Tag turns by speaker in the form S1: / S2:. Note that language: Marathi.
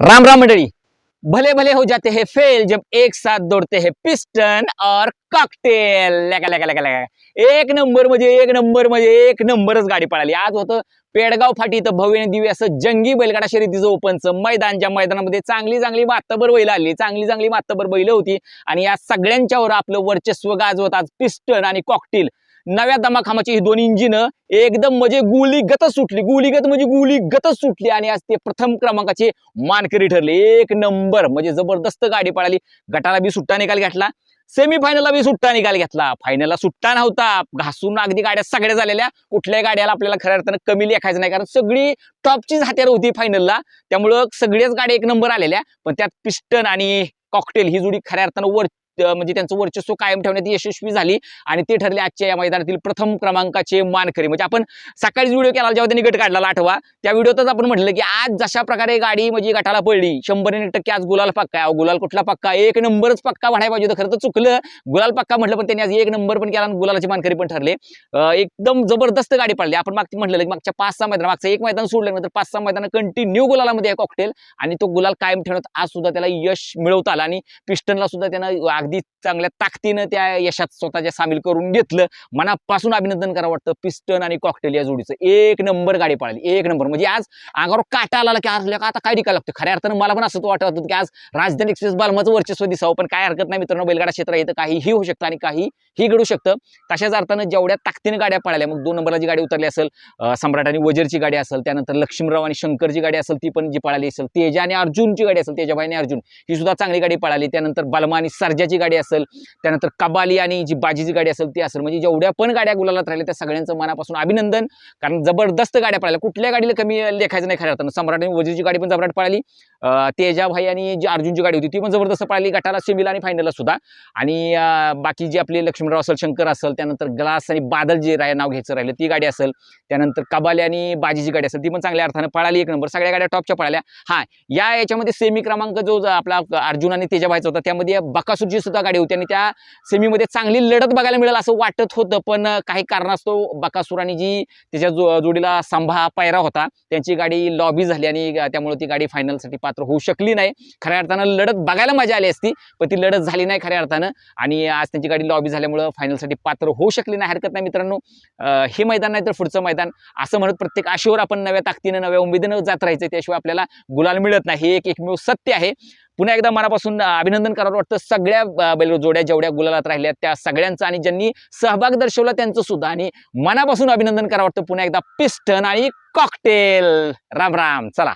S1: राम राम मंडळी. भले भले हो जाते हैं फेल जब एक साथ दौड़ते हैं पिस्टन और कॉकटेल लगा लगा लगा लगा. एक नंबर म्हणजे एक नंबर म्हणजे एक नंबरच गाडी पळाली. आज होतं पेडगाव फाटी इथं भव्य दिव्य असं जंगी बैलगाडा शर्यतीचं ओपनचं मैदानच्या मैदानामध्ये चांगली चांगली मात्तबर बैल आली. चांगली चांगली मात्तबर बैल होती. आणि या सगळ्यांच्यावर आपलं वर्चस्व गाजवत आज पिस्टन आणि कॉकटेल नव्या दमाखामाची ही दोन इंजिन एकदम म्हणजे गुलीगतच सुटली. गुलीगत म्हणजे गुलीगतच सुटली आणि आज ते प्रथम क्रमांकाचे मानकरी ठरले. एक नंबर म्हणजे जबरदस्त गाडी पळाली. गटाला बी सुट्टा निकाल घेतला. सेमीफायनलला बी सुट्टा निकाल घेतला. फायनलला सुट्टा नव्हता. घासून अगदी गाड्या सगळ्या झालेल्या. कुठल्याही गाड्याला आपल्याला खऱ्या अर्थानं कमी लेखायचं नाही. कारण सगळी टॉपचीच हात्यार होती फायनलला त्यामुळं सगळ्याच गाड्या एक नंबर आलेल्या. पण त्यात पिस्टन आणि कॉकटेल ही जोडी खऱ्या अर्थानं वर म्हणजे त्यांचं वर्चस्व कायम ठेवण्यात यशस्वी झाली आणि ते ठरले आजच्या या मैदानातील प्रथम क्रमांकाचे मानकरी. म्हणजे आपण सकाळीच व्हिडिओ केला जेव्हा त्यांनी गट काढला आठवा त्या व्हिडिओतच आपण म्हटलं की आज जशा प्रकारे गाडी म्हणजे गटाला पडली शंभर टक्के आज गुलाल पक्का आहे. गुलाल कुठला पक्का? एक नंबरच पक्का म्हणायला पाहिजे होतं खरं तर चुकलं. गुलाल पक्का म्हटलं पण त्यांनी आज एक नंबर पण केला आणि गुलालाचे मानकरी पण ठरले. एकदम जबरदस्त गाडी पडली. आपण मागची म्हटलं की मागच्या पाच सहा मैदान मागचं एक मैदान सोडलं पाच सहा मैदान कंटिन्यू गुलालामध्ये आहे कॉकटेल आणि तो गुलाल कायम ठेवण्यात आज सुद्धा त्याला यश मिळवता आला आणि पिस्टनला सुद्धा त्यानं अगदी चांगल्या ताकदीनं त्या यशात स्वतःच्या सामील करून घेतलं. मनापासून अभिनंदन करावं वाटतं. पिस्टन आणि कॉकटेल या जोडीचं. एक नंबर गाडी पळाली. एक नंबर. म्हणजे आज अंगावर काटा आला की आज का आता काय निकाल लागतं खऱ्या अर्थानं मला पण असं वाटत होतं की आज राजधानी एक्सप्रेस बालमाचं वर्चस्व दिसावं. पण काय हरकत नाही मित्रांनो. बैलगाडा क्षेत्र इथं. काहीही होऊ शकतं आणि काही ही घडू शकतं. तशाच अर्थानं जेवढ्या ताकदीनं गाड्या पळाल्या मग दोन नंबरला जी गाडी उतरली असेल सम्राट आणि वजीरची गाडी असेल त्यानंतर लक्ष्मीराव आणि शंकरची गाडी असेल ती पण जी पळाली असेल तेजा आणि अर्जुनची गाडी असेल तेजाबाई आणि अर्जुन ही सुद्धा चांगली गाडी पळाली. त्यानंतर बलमा आणि सर्जाची गाडी असेल त्यानंतर कबाली आणि जी बाजीची गाडी असेल ती असेल. म्हणजे जेवढ्या पण गाड्या गुलालात राहिल्या त्या सगळ्यांचं मनापासून अभिनंदन. कारण जबरदस्त गाड्या पळाल्या. कुठल्या गाडीला कमी लेखायचं नाही खऱ्या अर्थानं. सम्राट आणि वजीरची गाडी पण जबराट पळाली. तेजाभाई आणि जी अर्जुनची गाडी होती ती पण जबरदस्त पाहिली गटाला सेमीला आणि फायनलला सुद्धा. आणि बाकी जी आपली लक्ष्मणराव असेल शंकर असेल त्यानंतर ग्लास आणि बादल जे राय नाव घ्यायचं राहिलं ती गाडी असेल. त्यानंतर कबाली आणि बाजीची गाडी असेल ती पण चांगल्या अर्थानं पळाली एक नंबर सगळ्या गाड्या टॉपच्या पळाल्या. हा या याच्यामध्ये सेमी क्रमांक जो आपला अर्जुन आणि तेजाभाईचा होता त्यामध्ये बकासूरची सुद्धा गाडी होती आणि त्या सेमीमध्ये चांगली लढत बघायला मिळेल असं वाटत होतं पण काही कारणास्तव बकासूर आणि जी त्याच्या जो जोडीला सांभा पायरा होता त्यांची गाडी लॉबी झाली आणि त्यामुळे ती गाडी फायनलसाठी मात्र होऊ शकली नाही. खऱ्या अर्थानं लढत बघायला मजा आली असती पण ती लढत झाली नाही खऱ्या अर्थानं. आणि आज त्यांची गाडी लॉबी झाल्यामुळं फायनलसाठी पात्र होऊ शकली नाही. हरकत नाही मित्रांनो. हे मैदान नाही तर पुढचं मैदान. असं म्हणत प्रत्येक आशेवर आपण नव्या ताकदीनं नव्या उमेदीनं जात राहायचं. त्याशिवाय आपल्याला गुलाल मिळत नाही. हे एक एकमेव सत्य आहे. पुन्हा एकदा मनापासून अभिनंदन करावं वाटतं. सगळ्या अं, बैल जोड्या जेवढ्या गुलालात राहिल्या त्या सगळ्यांचं आणि ज्यांनी सहभाग दर्शवला त्यांचं सुद्धा. आणि मनापासून अभिनंदन करावं वाटतं. पुन्हा एकदा पिस्टन आणि कॉकटेल राम राम. चला.